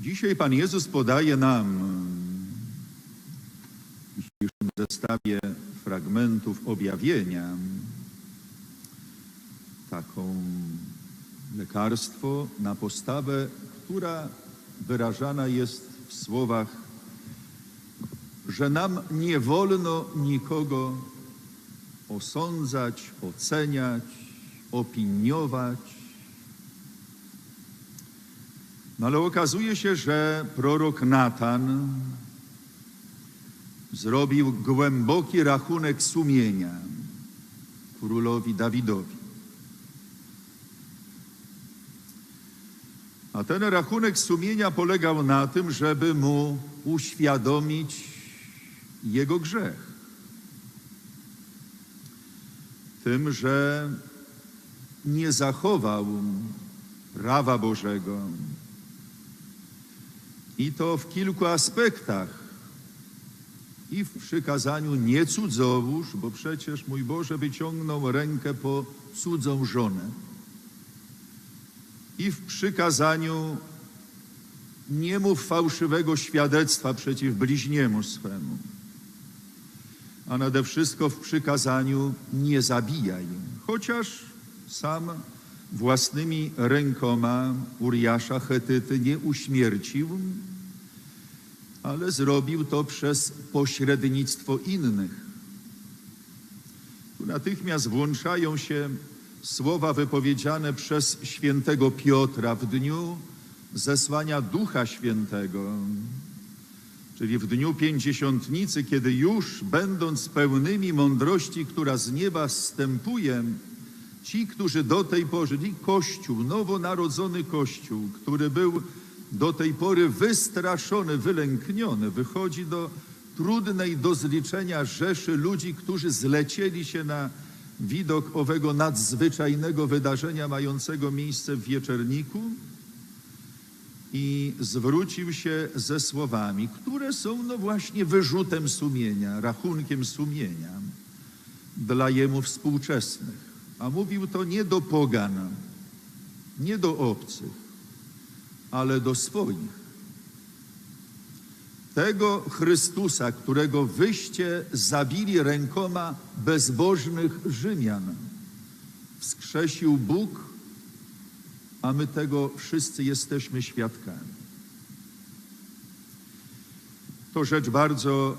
Dzisiaj Pan Jezus podaje nam w dzisiejszym zestawie fragmentów objawienia taką lekarstwo na postawę, która wyrażana jest w słowach, że nam nie wolno nikogo osądzać, oceniać, opiniować. No ale okazuje się, że prorok Natan zrobił głęboki rachunek sumienia królowi Dawidowi. A ten rachunek sumienia polegał na tym, żeby mu uświadomić jego grzech. Tym, że nie zachował prawa Bożego. I to w kilku aspektach. I w przykazaniu nie cudzołóż, bo przecież mój Boże wyciągnął rękę po cudzą żonę. I w przykazaniu nie mów fałszywego świadectwa przeciw bliźniemu swemu. A nade wszystko w przykazaniu nie zabijaj. Chociaż sam własnymi rękoma Uriasza Chetyty nie uśmiercił, ale zrobił to przez pośrednictwo innych. Tu natychmiast włączają się słowa wypowiedziane przez świętego Piotra w dniu zesłania Ducha Świętego, czyli w dniu pięćdziesiątnicy, kiedy już będąc pełnymi mądrości, która z nieba zstępuje, ci, którzy do tej pory, Kościół, nowonarodzony Kościół, który był do tej pory wystraszony, wylękniony, wychodzi do trudnej do zliczenia rzeszy ludzi, którzy zlecieli się na widok owego nadzwyczajnego wydarzenia mającego miejsce w wieczerniku i zwrócił się ze słowami, które są no właśnie wyrzutem sumienia, rachunkiem sumienia dla jemu współczesnych. A mówił to nie do pogan, nie do obcych, ale do swoich. Tego Chrystusa, którego wyście zabili rękoma bezbożnych Rzymian, wskrzesił Bóg, a my tego wszyscy jesteśmy świadkami. To rzecz bardzo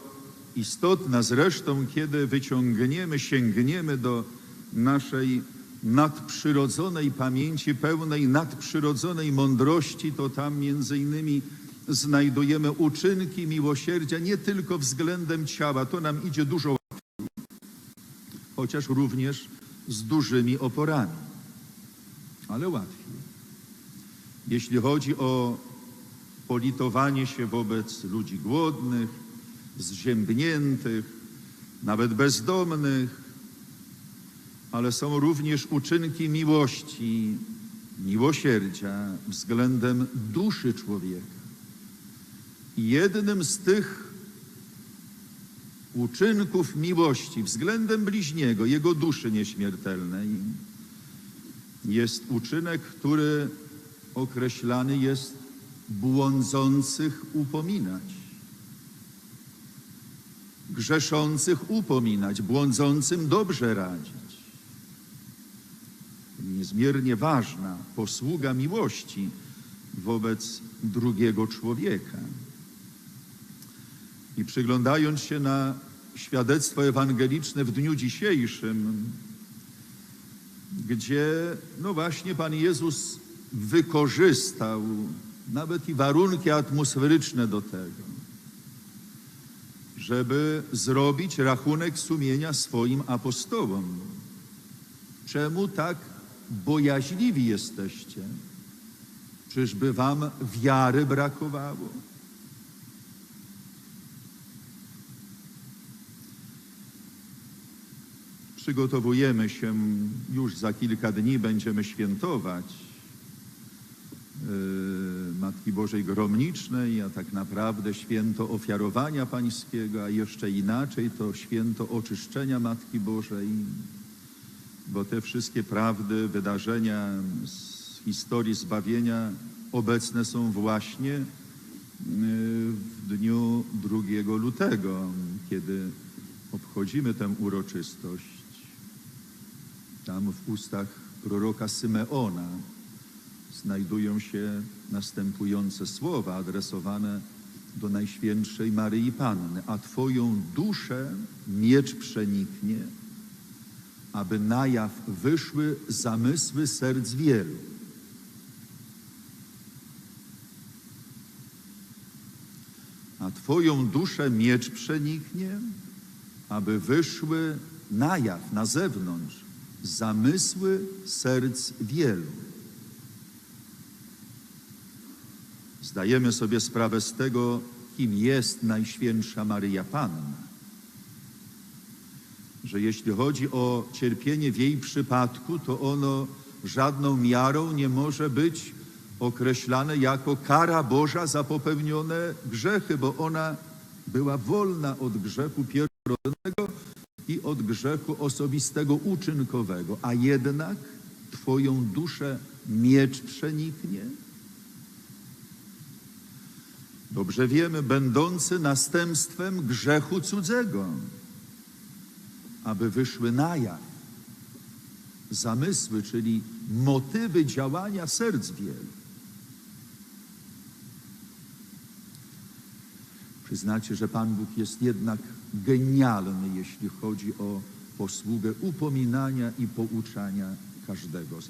istotna zresztą, kiedy wyciągniemy, sięgniemy do naszej nadprzyrodzonej pamięci, pełnej nadprzyrodzonej mądrości, to tam między innymi znajdujemy uczynki miłosierdzia nie tylko względem ciała, to nam idzie dużo łatwiej, chociaż również z dużymi oporami, ale łatwiej. Jeśli chodzi o politowanie się wobec ludzi głodnych, zziębniętych, nawet bezdomnych, ale są również uczynki miłości, miłosierdzia względem duszy człowieka. Jednym z tych uczynków miłości względem bliźniego, jego duszy nieśmiertelnej, jest uczynek, który określany jest błądzących upominać. Grzeszących upominać, błądzącym dobrze radzić. Niezmiernie ważna posługa miłości wobec drugiego człowieka. I przyglądając się na świadectwo ewangeliczne w dniu dzisiejszym, gdzie no właśnie Pan Jezus wykorzystał nawet i warunki atmosferyczne do tego, żeby zrobić rachunek sumienia swoim apostołom. Czemu tak bojaźliwi jesteście? Czyżby wam wiary brakowało? Przygotowujemy się, już za kilka dni będziemy świętować yy, Matki Bożej Gromnicznej, a tak naprawdę święto ofiarowania Pańskiego, a jeszcze inaczej to święto oczyszczenia Matki Bożej, bo te wszystkie prawdy, wydarzenia z historii zbawienia obecne są właśnie w dniu 2 lutego, kiedy obchodzimy tę uroczystość. Tam w ustach proroka Symeona znajdują się następujące słowa adresowane do Najświętszej Maryi Panny. A Twoją duszę miecz przeniknie, aby na jaw wyszły zamysły serc wielu. A Twoją duszę miecz przeniknie, aby wyszły na jaw, na zewnątrz, zamysły serc wielu. Zdajemy sobie sprawę z tego, kim jest Najświętsza Maryja Panna. Że jeśli chodzi o cierpienie w jej przypadku, to ono żadną miarą nie może być określane jako kara Boża za popełnione grzechy, bo ona była wolna od grzechu pierworodnego i od grzechu osobistego, uczynkowego, a jednak Twoją duszę miecz przeniknie. Dobrze wiemy, będący następstwem grzechu cudzego, aby wyszły na jaw zamysły, czyli motywy działania serc wielu. Przyznacie, że Pan Bóg jest jednak genialny, jeśli chodzi o posługę upominania i pouczania każdego z nas.